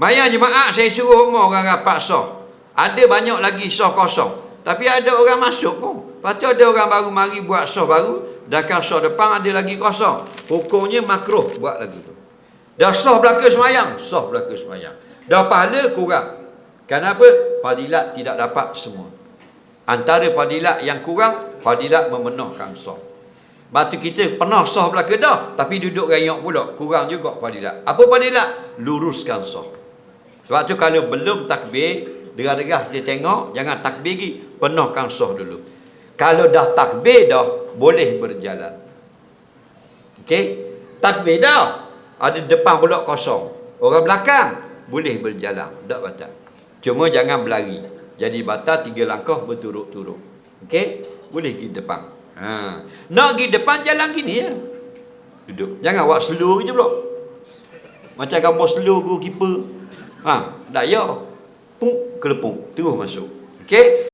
Mayang jemaah saya suruh rumah orang rapat sah. Ada banyak lagi sah kosong. Tapi ada orang masuk pun. Lepas tu ada orang baru mari buat sah baru. Sedangkan sah depan ada lagi kosong. Hukumnya makruh buat lagi tu. Dah sah belaka semayang. Sah belaka semayang. Dah pahala kurang. Kenapa? Fadilat tidak dapat semua. Antara fadilat yang kurang, fadilat memenuhkan sah. Batu kita pernah sah belaka dah. Tapi duduk rayok pula. Kurang juga fadilat. Apa fadilat? Luruskan sah. Sebab tu kalau belum takbir, derah-derah kita tengok, jangan lagi. Penuhkan sah dulu. Kalau dah takbir dah, boleh berjalan. Okey? Takbir dah. Ada depan pula kosong. Orang belakang, boleh berjalan. Tak batal. Cuma jangan berlari. Jadi batal tiga langkah berturut-turut. Okey? Boleh pergi depan. Ha. Nak pergi depan jalan gini ya. Duduk. Jangan buat slow je pula. Macam gambar slow go keeper. Ha, tak ya. Pung kelepung terus masuk. Okey?